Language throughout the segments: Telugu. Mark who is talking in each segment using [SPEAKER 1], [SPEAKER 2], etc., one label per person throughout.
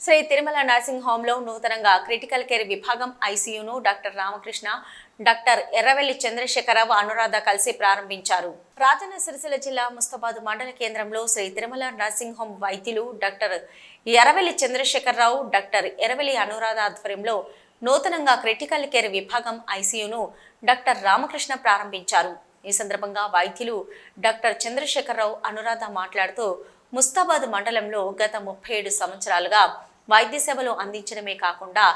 [SPEAKER 1] శ్రీ తిరుమల నర్సింగ్ హోంలో నూతనంగా క్రిటికల్ కేర్ విభాగం ఐసీయూను డాక్టర్ రామకృష్ణ డాక్టర్ ఎర్రవెల్లి చంద్రశేఖరరావు అనురాధ కలిసి ప్రారంభించారు. రాజన్న సిరిసిల్ల జిల్లా ముస్తాబాద్ మండల కేంద్రంలో శ్రీ తిరుమల నర్సింగ్ హోం వైద్యులు డాక్టర్ ఎర్రవెల్లి చంద్రశేఖరరావు డాక్టర్ ఎర్రవెల్లి అనురాధ ఆధ్వర్యంలో నూతనంగా క్రిటికల్ కేర్ విభాగం ఐసీయూను డాక్టర్ రామకృష్ణ ప్రారంభించారు. ఈ సందర్భంగా వైద్యులు డాక్టర్ చంద్రశేఖరరావు అనురాధ మాట్లాడుతూ ముస్తాబాద్ మండలంలో గత ముప్పై ఏడు సంవత్సరాలుగా వైద్య సేవలు అందించడమే కాకుండా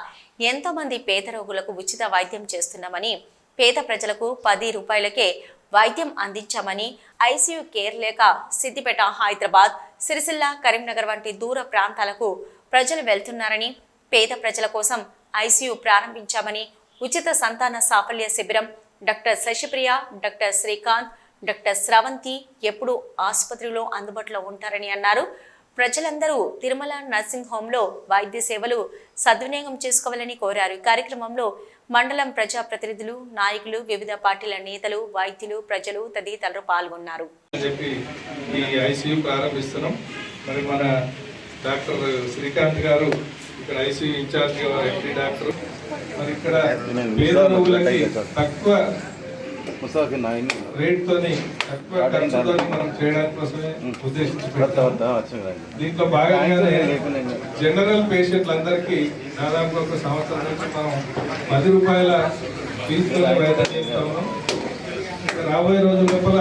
[SPEAKER 1] ఎంతోమంది పేద రోగులకు ఉచిత వైద్యం చేస్తున్నామని పేద ప్రజలకు పది రూపాయలకే వైద్యం అందించామని ఐసీయూ కేర్ లేక సిద్దిపేట హైదరాబాద్ సిరిసిల్ల కరీంనగర్ వంటి దూర ప్రాంతాలకు ప్రజలు వెళ్తున్నారని పేద ప్రజల కోసం ఐసీయూ ప్రారంభించామని ఉచిత సంతాన సాఫల్య శిబిరం doctor Sasipriya doctor Srikanth doctor Sravanthi ఎప్పుడూ ఆసుపత్రిలో అందుబాటులో ఉంటారని అన్నారు. ప్రజలందరూ తిరుమల నర్సింగ్ హోంలో వైద్య సేవలు సద్వినియోగం చేసుకోవాలని కోరారు. ఈ కార్యక్రమంలో మండలం ప్రజా ప్రతినిధులు నాయకులు వివిధ పార్టీల నేతలు వైద్యులు ప్రజలు తదితరులు పాల్గొన్నారు.
[SPEAKER 2] అని చెప్పి ఈ ఐసీయూ ప్రారంభిస్తున్నాం. మరి మన డాక్టర్ శ్రీకాంత్ గారు ఇక్కడ ఐసీయూ ఇన్ఛార్జ్ ఎంపీ డాక్టర్ మరి ఇక్కడ పేద రోగులకి తక్కువ
[SPEAKER 3] ముసాఫిర్ నాయన్
[SPEAKER 2] రేట్ తోని తక్కువ ఖర్చుతో మనం చేయడానికి కోసమే ఉద్దేశించి
[SPEAKER 3] కొత్త
[SPEAKER 2] పెట్టాం.
[SPEAKER 3] వద్ద వచ్చిందండి.
[SPEAKER 2] దీంట్లో భాగంగానే జనరల్ పేషెంట్లందరికీ దాదాపు ఒక సంవత్సరం నుంచి మనం పది రూపాయల ఫీజుతో వైద్యం చేస్తా ఉన్నాం. ఇక రాబోయే రోజుల లోపల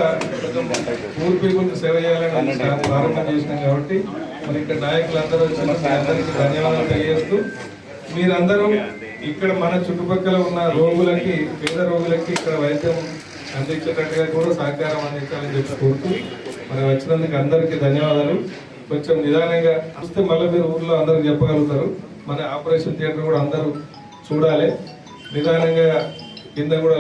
[SPEAKER 2] పూర్ పీపుల్ సేవ చేయాలని ప్రారంభం చేసినాం కాబట్టి మరి ఇక్కడ నాయకులందరూ వచ్చిన అందరికీ ధన్యవాదాలు తెలియజేస్తూ మీరందరూ ఇక్కడ మన చుట్టుపక్కల ఉన్న రోగులకి పేద రోగులకి ఇక్కడ వైద్యం అందించేటట్టుగా కూడా సహకారం అందించాలని చెప్పి కోరుతూ మనం వచ్చినందుకు అందరికీ ధన్యవాదాలు. కొంచెం నిదానంగా చూస్తే మళ్ళీ మీరు ఊర్లో అందరూ చెప్పగలుగుతారు. మన ఆపరేషన్ థియేటర్ కూడా అందరూ చూడాలి. నిదానంగా కింద కూడా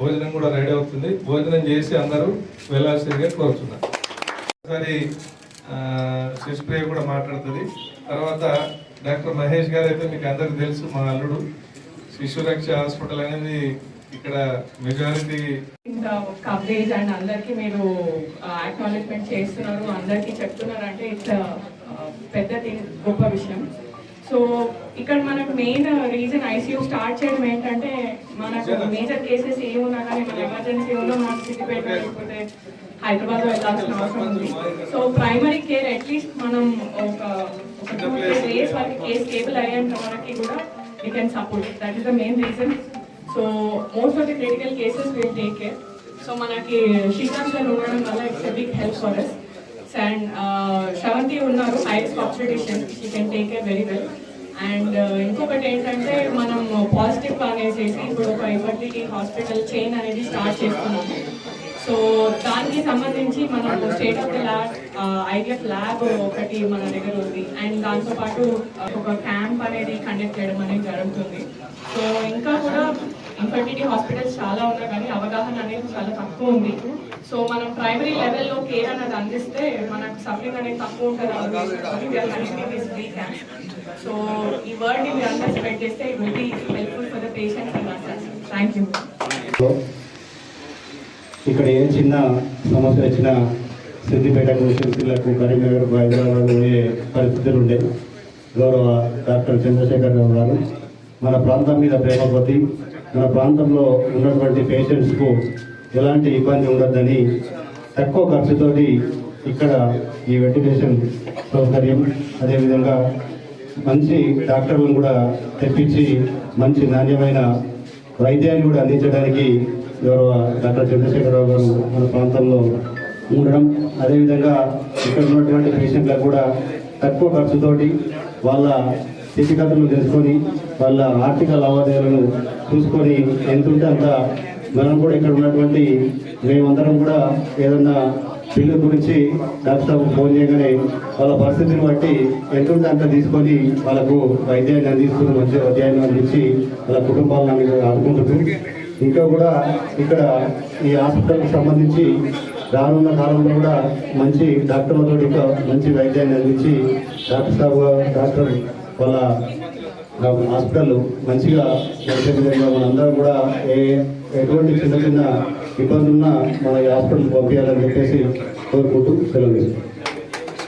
[SPEAKER 2] భోజనం కూడా రెడీ అవుతుంది. భోజనం చేసి అందరూ వెళ్ళాల్సిందిగా కోరుతున్నాను ఒకసారి ఆ, కూడా మాట్లాడుతుంది. తర్వాత డాక్టర్ మహేష్ గారు అయితే మీకు అందరికి తెలుసు మా అల్లుడు. శిశు రక్ష హాస్పిటల్ అనేది ఇక్కడ మెజారిటీ
[SPEAKER 4] ఇంత కవరేజ్ అండ్ అందరికి మీరు అక్నాలెడ్జ్మెంట్ చేస్తున్నారు. అందరికీ చెప్తున్నారు అంటే ఇట్స్ పెద్ద గొప్ప విషయం. సో ఇక్కడ మనకు మెయిన్ రీజన్ ఐసీయూ స్టార్ట్ చేయడం ఏంటంటే మనకు మేజర్ కేసెస్ ఏమున్నా కానీ మన ఎమర్జెన్సీ ఉన్న మనకు లేకపోతే హైదరాబాద్ వెళ్ళాల్సిన అవసరం ఉంది. సో ప్రైమరీ కేర్ అట్లీస్ట్ మనం ఒక ఒక టూ త్రీ డేస్ వరకు కేసు కేబుల్ అయ్యేంత వరకు కూడా we can support that is the main reason so most of the critical cases will take care so మనకి శ్రీకాంత్ ఉండడం వల్ల it's a big help for us and Sravanthi ఉన్నారు highest competition she can take care very well and ఇంకొకటి ఏంటంటే మనం పాజిటివ్ అనేసి ఇప్పుడు ఒక ఇన్ఫర్టిలిటీ హాస్పిటల్ చైన్ అనేది స్టార్ట్ చేస్తున్నాము. సో దానికి సంబంధించి మనం state of the lab IDF lab ఒకటి మన దగ్గర ఉంది. అండ్ దాంతోపాటు ఒక క్యాంప్ అనేది కండక్ట్ చేయడం అనేది జరుగుతుంది. సో ఇంకా కూడా ఇన్ఫర్టిలిటీ హాస్పిటల్స్ చాలా ఉన్నాయి కానీ అవగాహన అనేది చాలా తక్కువ ఉంది. సో మనం ప్రైమరీ లెవెల్లో కేర్ అనేది అందిస్తే మనకు సఫరింగ్ అనేది తక్కువ ఉంటుంది. సో ఈ వర్డ్ మీరు అందరూ స్ప్రెడ్ చేస్తే it will be helpful for the patients thank you
[SPEAKER 5] ఇక్కడ ఏ చిన్న సమస్య వచ్చినా సిద్దిపేటకు సిరిసిల్లకు కరీంనగర్ హైదరాబాద్ పోయే పరిస్థితులు ఉండేవి గౌరవ డాక్టర్ చంద్రశేఖర్ రావు గారు మన ప్రాంతం మీద ప్రేమ కొద్ది మన ప్రాంతంలో ఉన్నటువంటి పేషెంట్స్కు ఎలాంటి ఇబ్బంది ఉండద్దని తక్కువ ఖర్చుతోటి ఇక్కడ ఈ వెంటిలేషన్ సౌకర్యం అదేవిధంగా మంచి డాక్టర్లను కూడా తెప్పించి మంచి నాణ్యమైన వైద్యాన్ని కూడా అందించడానికి గౌరవ డాక్టర్ చంద్రశేఖరరావు గారు మన ప్రాంతంలో ఉండడం అదేవిధంగా ఇక్కడ ఉన్నటువంటి పేషెంట్లకు కూడా తక్కువ ఖర్చుతోటి వాళ్ళ స్థితిగతులను తెలుసుకొని వాళ్ళ ఆర్థిక లావాదేవీలను చూసుకొని ఎంతుంటే అంత మనం కూడా ఇక్కడ ఉన్నటువంటి మేమందరం కూడా ఏదన్నా బిల్లు గురించి డాక్టర్ ఫోన్ చేయగానే వాళ్ళ పరిస్థితిని బట్టి ఎంతుంటే అంత తీసుకొని వాళ్ళకు వైద్యాన్ని అందిస్తున్న మంచి వైద్యాన్ని అందించి వాళ్ళ కుటుంబాలను ఆదుకుంటున్నారు ఇంకా కూడా ఇక్కడ ఈ హాస్పిటల్కి సంబంధించి రానున్న కాలంలో కూడా మంచి డాక్టర్లతో ఇంకా మంచి వైద్యాన్ని అందించి డాక్టర్ సాబ్ డాక్టర్ వాళ్ళ హాస్పిటల్ మంచిగా నడిచే విధంగా మనందరం కూడా ఏ ఎటువంటి చిన్న చిన్న ఇబ్బందున్నా మన ఈ హాస్పిటల్ పంపించాలని చెప్పేసి కోరుకుంటూ సెలవు